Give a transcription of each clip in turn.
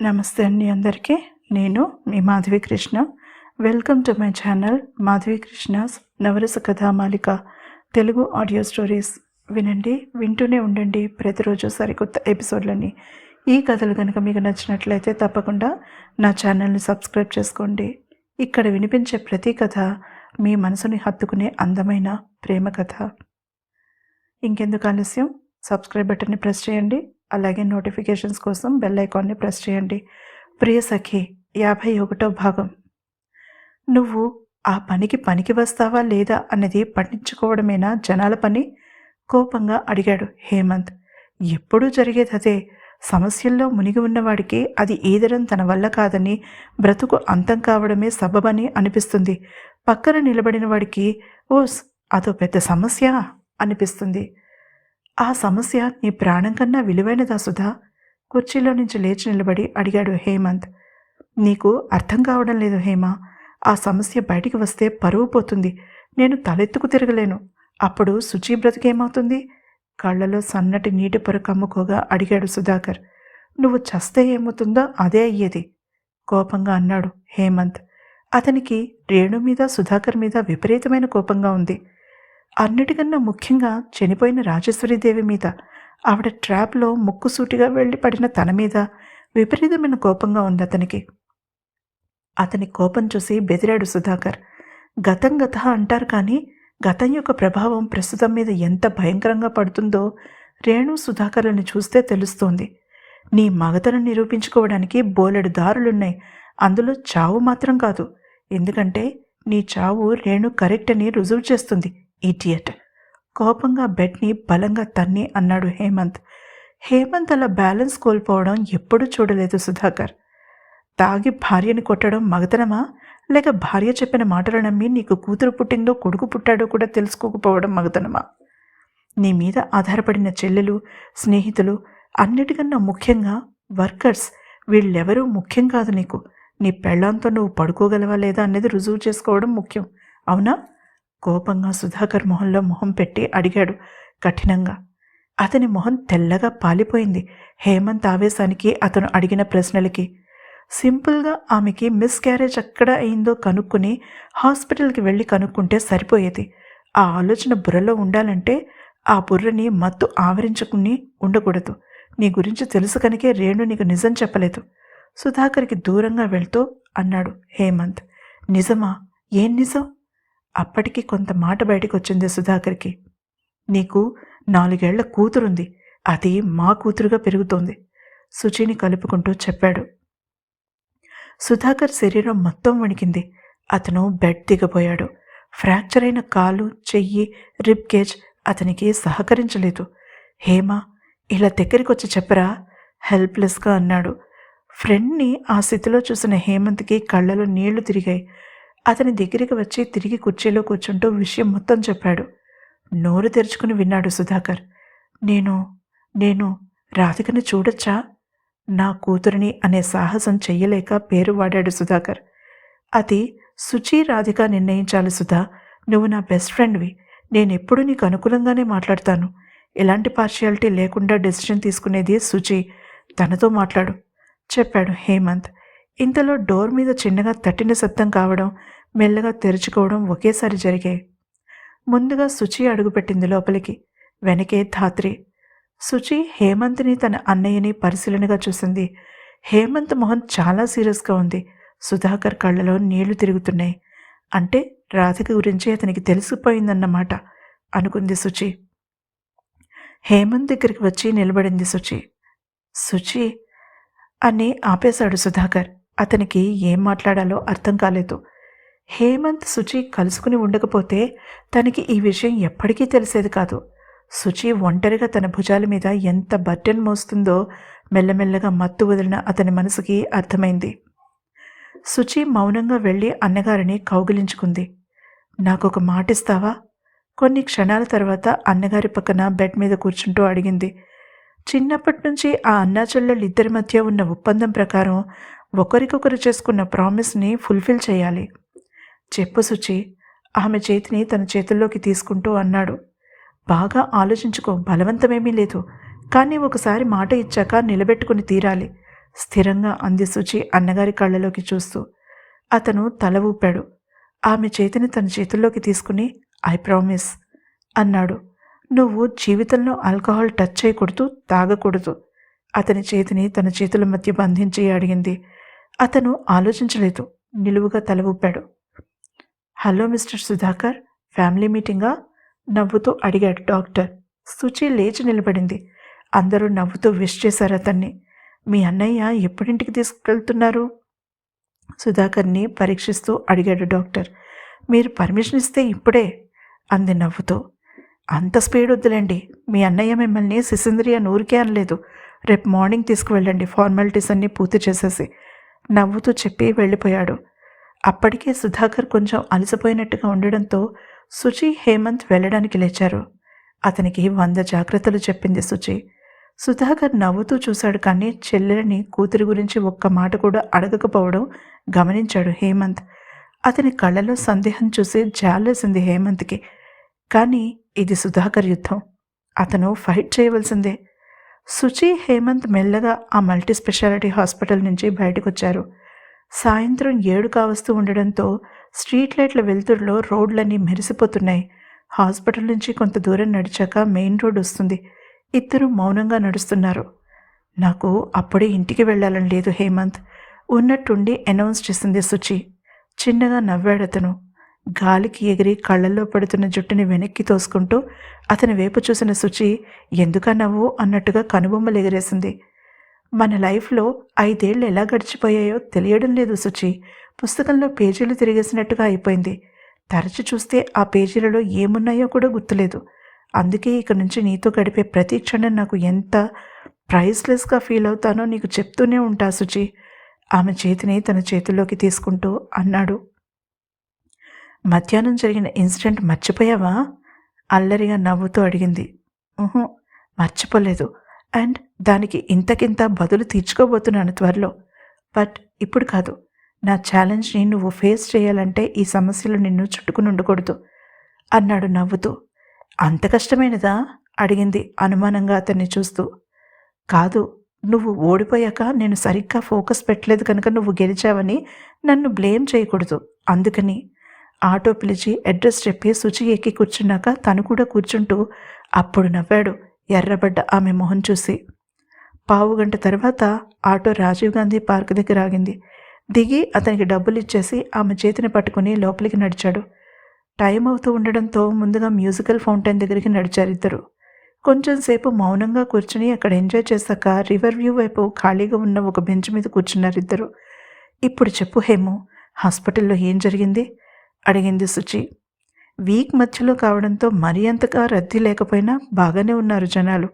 నమస్తే అండి అందరికీ. నేను మీ Madhavi Krishna. Welcome to my channel Madhavi Krishna's Navarasa Kathamalika Telugu audio stories వినండి వింటూనే ఉండండి ప్రతిరోజు సరికొత్త ఎపిసోడ్లని ఈ కథలు కనుక మీకు నచ్చినట్లయితే తప్పకుండా నా ఛానల్ని సబ్స్క్రైబ్ చేసుకోండి. ఇక్కడ వినిపించే ప్రతి కథ మీ మనసుని హత్తుకునే అందమైన ప్రేమ కథ. ఇంకెందుకు ఆలస్యం? సబ్స్క్రైబ్ బటన్ని ప్రెస్ చేయండి. అలాగే నోటిఫికేషన్స్ కోసం బెల్ ఐకాన్ని ప్రెస్ చేయండి. ప్రియ సఖి యాభై ఒకటో భాగం. నువ్వు ఆ పనికి పనికి వస్తావా లేదా అన్నది పట్టించుకోవడమేనా జనాల పని? కోపంగా అడిగాడు హేమంత్. ఎప్పుడూ జరిగేది అదే. సమస్యల్లో మునిగి ఉన్నవాడికి అది ఈదరం తన వల్ల కాదని బ్రతుకు అంతం కావడమే సబబని అనిపిస్తుంది. పక్కన నిలబడిన వాడికి ఓస్ అదో పెద్ద సమస్య? అనిపిస్తుంది. ఆ సమస్య నీ ప్రాణం కన్నా విలువైనదా సుధా కుర్చీలో నుంచి లేచి నిలబడి అడిగాడు హేమంత్. నీకు అర్థం కావడం లేదు హేమ. ఆ సమస్య బయటికి వస్తే పరువు పోతుంది. నేను తలెత్తుకు తిరగలేను. అప్పుడు శుచి బ్రతికేమవుతుంది? కళ్ళలో సన్నటి నీటి పొర కమ్ముకోగా అడిగాడు సుధాకర్. నువ్వు చస్తే ఏమవుతుందో అదే అయ్యేది. కోపంగా అన్నాడు హేమంత్. అతనికి రేణు మీద సుధాకర్ మీద విపరీతమైన కోపంగా ఉంది. అన్నిటికన్నా ముఖ్యంగా చనిపోయిన రాజేశ్వరీదేవి మీద ఆవిడ ట్రాప్లో ముక్కుసూటిగా వెళ్ళి పడిన తన మీద విపరీతమైన కోపంగా ఉంది అతనికి. అతని కోపం చూసి బెదిరాడు సుధాకర్. గతం గత అంటారు కానీ గతం యొక్క ప్రభావం ప్రస్తుతం మీద ఎంత భయంకరంగా పడుతుందో రేణు సుధాకర్లను చూస్తే తెలుస్తోంది. నీ మగతను నిరూపించుకోవడానికి బోలెడు దారులున్నాయి. అందులో చావు మాత్రం కాదు. ఎందుకంటే నీ చావు రేణు కరెక్ట్ అని రుజువు చేస్తుంది. ఇడియట్. కోపంగా బెడ్ని బలంగా తన్ని అన్నాడు హేమంత్. హేమంత్ అలా బ్యాలెన్స్ కోల్పోవడం ఎప్పుడూ చూడలేదు సుధాకర్. తాగి భార్యని కొట్టడం మగతనమా? లేక భార్య చెప్పిన మాటలు నమ్మి నీకు కూతురు పుట్టిందో కొడుకు పుట్టాడో కూడా తెలుసుకోకపోవడం మగతనమా? నీ మీద ఆధారపడిన చెల్లెలు స్నేహితులు అన్నిటికన్నా ముఖ్యంగా వర్కర్స్ వీళ్ళెవరూ ముఖ్యం కాదు నీకు. నీ పెళ్ళాంతో నువ్వు పడుకోగలవా లేదా అనేది రుజువు చేసుకోవడం ముఖ్యం. అవునా? కోపంగా సుధాకర్ మొహంలో మొహం పెట్టి అడిగాడు కఠినంగా. అతని మొహం తెల్లగా పాలిపోయింది. హేమంత్ ఆవేశానికి అతను అడిగిన ప్రశ్నలకి. సింపుల్గా ఆమెకి మిస్ క్యారేజ్ ఎక్కడ అయిందో కనుక్కుని హాస్పిటల్కి వెళ్ళి కనుక్కుంటే సరిపోయేది. ఆ ఆలోచన బుర్రలో ఉండాలంటే ఆ బుర్రని మత్తు ఆవరించుకుని ఉండకూడదు. నీ గురించి తెలుసు కనుకే రేణు నీకు నిజం చెప్పలేదు. సుధాకర్కి దూరంగా వెళ్తూ అన్నాడు హేమంత్. నిజమా? ఏం నిజం? అప్పటికి కొంత మాట బయటికి వచ్చింది సుధాకర్కి. నీకు నాలుగేళ్ళ కూతురుంది. అది మా కూతురుగా పెరుగుతోంది. సుచిని కలుపుకుంటూ చెప్పాడు. సుధాకర్ శరీరం మొత్తం వణికింది. అతను బెడ్ దిగబోయాడు. ఫ్రాక్చర్ అయిన కాలు చెయ్యి రిబ్కేజ్ అతనికి సహకరించలేదు. హేమ ఇలా దగ్గరికి వచ్చి చెప్పరా? హెల్ప్లెస్గా అన్నాడు. ఫ్రెండ్ని ఆ స్థితిలో చూసిన హేమంత్కి కళ్ళలో నీళ్ళు తిరిగాయి. అతని దగ్గరికి వచ్చి తిరిగి కుర్చీలో కూర్చుంటూ విషయం మొత్తం చెప్పాడు. నోరు తెరుచుకుని విన్నాడు సుధాకర్. నేను నేను రాధికని చూడొచ్చా? నా కూతురిని అనే సాహసం చెయ్యలేక పేరు వాడాడు సుధాకర్. అది సుచి రాధిక నిర్ణయించాలి సుధా. నువ్వు నా బెస్ట్ ఫ్రెండ్వి నేనెప్పుడు నీకు అనుకూలంగానే మాట్లాడతాను. ఎలాంటి పార్షియాలిటీ లేకుండా డెసిషన్ తీసుకునేది సుచి. తనతో మాట్లాడు చెప్పాడు హేమంత్. ఇంతలో డోర్ మీద చిన్నగా తట్టిన శబ్దం కావడం మెల్లగా తెరుచుకోవడం ఒకేసారి జరిగాయి ముందుగా శుచి అడుగుపెట్టింది లోపలికి. వెనకే ధాత్రి. శుచి హేమంత్ని తన అన్నయ్యని పరిశీలనగా చూసింది. హేమంత్ మొహం చాలా సీరియస్గా ఉంది. సుధాకర్ కళ్ళలో నీళ్ళు తిరుగుతున్నాయి. అంటే రాధిక గురించి అతనికి తెలిసిపోయిందన్నమాట అనుకుంది శుచి హేమంత్ దగ్గరికి వచ్చి నిలబడింది శుచి శుచి అని ఆపేశాడు సుధాకర్. అతనికి ఏం మాట్లాడాలో అర్థం కాలేదు. హేమంత్ శుచి కలుసుకుని ఉండకపోతే తనకి ఈ విషయం ఎప్పటికీ తెలిసేది కాదు. శుచి ఒంటరిగా తన భుజాల మీద ఎంత బర్డెన్ మోస్తుందో మెల్లమెల్లగా మత్తు వదిలిన అతని మనసుకి అర్థమైంది. శుచి మౌనంగా వెళ్ళి అన్నగారిని కౌగిలించుకుంది. నాకొక మాటిస్తావా? కొన్ని క్షణాల తర్వాత అన్నగారి పక్కన బెడ్ మీద కూర్చుంటూ అడిగింది. చిన్నప్పటి నుంచి ఆ అన్నాచెల్లెళ్ళిద్దరి ఇద్దరి మధ్య ఉన్న ఒప్పందం ప్రకారం ఒకరికొకరు చేసుకున్న ప్రామిస్ని ఫుల్ఫిల్ చేయాలి. చెప్పు శుచి ఆమె చేతిని తన చేతుల్లోకి తీసుకుంటూ అన్నాడు. బాగా ఆలోచించుకో బలవంతమేమీ లేదు. కానీ ఒకసారి మాట ఇచ్చాక నిలబెట్టుకుని తీరాలి. స్థిరంగా అంది శుచి అన్నగారి కళ్ళలోకి చూస్తూ. అతను తల ఊపాడు. ఆమె చేతిని తన చేతుల్లోకి తీసుకుని ఐ ప్రామిస్ అన్నాడు. నువ్వు జీవితంలో ఆల్కహాల్ టచ్ చేయకూడదు తాగకూడదు అతని చేతిని తన చేతుల మధ్య బంధించి అడిగింది. అతను ఆలోచించలేదు. నిలువుగా తల ఊపాడు. హలో మిస్టర్ సుధాకర్ ఫ్యామిలీ మీటింగా? నవ్వుతూ అడిగాడు డాక్టర్. సుచి లేచి నిలబడింది. అందరూ నవ్వుతూ విష్ చేశారు అతన్ని. మీ అన్నయ్య ఎప్పుడింటికి తీసుకెళ్తున్నారు? సుధాకర్ని పరీక్షిస్తూ అడిగాడు డాక్టర్. మీరు పర్మిషన్ ఇస్తే ఇప్పుడే అంది నవ్వుతూ. అంత స్పీడ్ వద్దులేండి. మీ అన్నయ్య మిమ్మల్ని సిసింద్రియ నూరికే అనలేదు. రేపు మార్నింగ్ తీసుకువెళ్ళండి ఫార్మాలిటీస్ అన్నీ పూర్తి చేసేసి నవ్వుతూ చెప్పి వెళ్ళిపోయాడు. అప్పటికే సుధాకర్ కొంచెం అలసిపోయినట్టుగా ఉండడంతో సుచి హేమంత్ వెళ్ళడానికి లేచారు. అతనికి వంద జాగ్రత్తలు చెప్పింది సుచి. సుధాకర్ నవ్వుతూ చూశాడు కానీ చెల్లెలని కూతురి గురించి ఒక్క మాట కూడా అడగకపోవడం గమనించాడు హేమంత్. అతని కళ్ళలో సందేహం చూసి జాలేసింది హేమంత్కి. కానీ ఇది సుధాకర్ యుద్ధం. అతను ఫైట్ చేయవలసిందే. సుచి హేమంత్ మెల్లగా ఆ మల్టీ స్పెషాలిటీ హాస్పిటల్ నుంచి బయటకొచ్చారు. వచ్చారు సాయంత్రం ఏడు కావస్తూ ఉండడంతో స్ట్రీట్ లైట్ల వెలుతురులో రోడ్లన్నీ మెరిసిపోతున్నాయి. హాస్పిటల్ నుంచి కొంత దూరం నడిచాక మెయిన్ రోడ్ వస్తుంది. ఇద్దరు మౌనంగా నడుస్తున్నారు. నాకు అప్పుడే ఇంటికి వెళ్ళాలని లేదు హేమంత్. ఉన్నట్టుండి అనౌన్స్ చేసింది సుచి. చిన్నగా నవ్వాడతను గాలికి ఎగిరి కళ్ళల్లో పడుతున్న జుట్టుని వెనక్కి తోసుకుంటూ అతని వైపు చూసిన సుచి ఎందుక నవ్వు? అన్నట్టుగా కనుబొమ్మలు ఎగిరేసింది. మన లైఫ్లో ఐదేళ్ళు ఎలా గడిచిపోయాయో తెలియడం లేదు శుచి పుస్తకంలో పేజీలు తిరిగేసినట్టుగా అయిపోయింది. తరచి చూస్తే ఆ పేజీలలో ఏమున్నాయో కూడా గుర్తులేదు. అందుకే ఇక నుంచి నీతో గడిపే ప్రతి క్షణం నాకు ఎంత ప్రైస్లెస్గా ఫీల్ అవుతానో నీకు చెప్తూనే ఉంటా శుచి ఆమె చేతిని తన చేతుల్లోకి తీసుకుంటూ అన్నాడు. మధ్యాహ్నం జరిగిన ఇన్సిడెంట్ మర్చిపోయావా? అల్లరిగా నవ్వుతూ అడిగింది. మర్చిపోలేదు. అండ్ దానికి ఇంతకింత బదులు తీర్చుకోబోతున్నాను త్వరలో. బట్ ఇప్పుడు కాదు. నా ఛాలెంజ్ని నువ్వు ఫేస్ చేయాలంటే ఈ సమస్యలు నిన్ను చుట్టుకుని ఉండకూడదు అన్నాడు నవ్వుతూ. అంత కష్టమైనదా? అడిగింది అనుమానంగా అతన్ని చూస్తూ. కాదు నువ్వు ఓడిపోయాక నేను సరిగ్గా ఫోకస్ పెట్టలేదు కనుక నువ్వు గెలిచావని నన్ను బ్లేమ్ చేయకూడదు. అందుకని ఆటో పిలిచి అడ్రస్ చెప్పి శుచి ఎక్కి కూర్చున్నాక తను కూడా కూర్చుంటూ అప్పుడు నవ్వాడు. ఎర్రబడ్డ ఆమె మొహం చూసి. పావు గంట తర్వాత ఆటో రాజీవ్ గాంధీ పార్క్ దగ్గర ఆగింది. దిగి అతనికి డబ్బులు ఇచ్చేసి ఆమె చేతిని పట్టుకుని లోపలికి నడిచాడు. టైం అవుతూ ఉండడంతో ముందుగా మ్యూజికల్ ఫౌంటైన్ దగ్గరికి నడిచారు ఇద్దరు. కొంచెం సేపు మౌనంగా కూర్చుని అక్కడ ఎంజాయ్ చేశాక రివర్ వ్యూ వైపు ఖాళీగా ఉన్న ఒక బెంచ్ మీద కూర్చున్నారు ఇద్దరు. ఇప్పుడు చెప్పు హేము హాస్పిటల్లో ఏం జరిగింది? అడిగింది సుచి. వీక్ మధ్యలో కావడంతో మరీ అంతగా రద్దీ లేకపోయినా బాగానే ఉన్నారు జనాలు.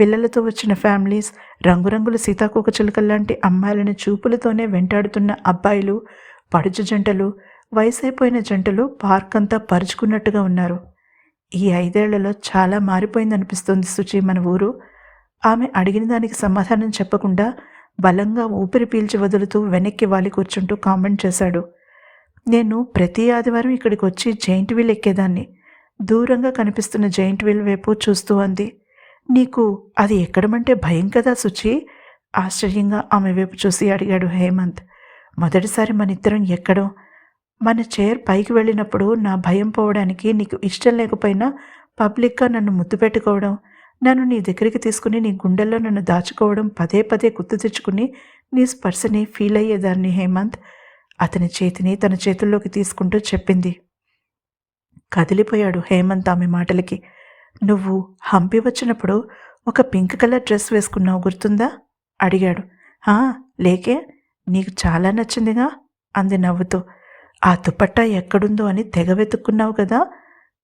పిల్లలతో వచ్చిన ఫ్యామిలీస్ రంగురంగుల సీతాకోక చిలుకల్లాంటి అమ్మాయిలను చూపులతోనే వెంటాడుతున్న అబ్బాయిలు పడుచు జంటలు వయసైపోయిన జంటలు పార్క్ అంతా పరుచుకున్నట్టుగా ఉన్నారు. ఈ ఐదేళ్ళలో చాలా మారిపోయిందనిపిస్తుంది సుచి మన ఊరు. ఆమె అడిగిన దానికి సమాధానం చెప్పకుండా బలంగా ఊపిరి పీల్చి వదులుతూ వెనక్కి వాలి కూర్చుంటూ కామెంట్ చేశాడు. నేను ప్రతి ఆదివారం ఇక్కడికి వచ్చి జైంట్ వీల్ ఎక్కేదాన్ని. దూరంగా కనిపిస్తున్న జైంట్ వీల్ వైపు చూస్తూ అంది. నీకు అది ఎక్కడమంటే భయం కదా సుచి? ఆశ్చర్యంగా ఆమె వైపు చూసి అడిగాడు హేమంత్. మొదటిసారి మన ఇద్దరం ఎక్కడం. మన చైర్ పైకి వెళ్ళినప్పుడు నా భయం పోవడానికి నీకు ఇష్టం లేకపోయినా పబ్లిక్గా నన్ను ముద్దు పెట్టుకోవడం నన్ను నీ దగ్గరికి తీసుకుని నీ గుండెల్లో నన్ను దాచుకోవడం పదే పదే గుర్తు తెచ్చుకుని నీ స్పర్శని ఫీల్ అయ్యేదాన్ని హేమంత్. అతని చేతిని తన చేతుల్లోకి తీసుకుంటూ చెప్పింది. కదిలిపోయాడు హేమంత్ ఆమె మాటలకి. నువ్వు హంపి వచ్చినప్పుడు ఒక పింక్ కలర్ డ్రెస్ వేసుకున్నావు గుర్తుందా? అడిగాడు. లేకే. నీకు చాలా నచ్చిందిగా? అంది నవ్వుతూ. ఆ దుపట్టా ఎక్కడుందో అని తెగ వెతుక్కున్నావు కదా?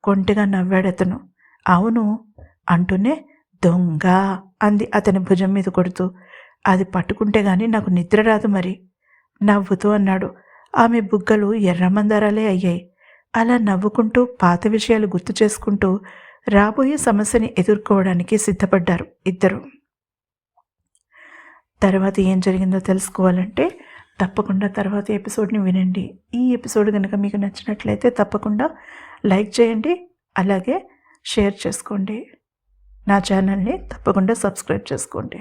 కొంటిగా నవ్వాడతను. అవును అంటూనే దొంగ అంది అతని భుజం మీద కొడుతూ. అది పట్టుకుంటే గాని నాకు నిద్ర రాదు మరి నవ్వుతూ అన్నాడు. ఆమె బుగ్గలు ఎర్రమందారాలే అయ్యాయి. అలా నవ్వుకుంటూ పాత విషయాలు గుర్తు చేసుకుంటూ రాబోయే సమస్యని ఎదుర్కోవడానికి సిద్ధపడ్డారు ఇద్దరు. తర్వాత ఏం జరిగిందో తెలుసుకోవాలంటే తప్పకుండా తర్వాత ఎపిసోడ్ని వినండి. ఈ ఎపిసోడ్ కనుక మీకు నచ్చినట్లయితే తప్పకుండా లైక్ చేయండి అలాగే షేర్ చేసుకోండి. నా ఛానల్ని తప్పకుండా సబ్స్క్రైబ్ చేసుకోండి.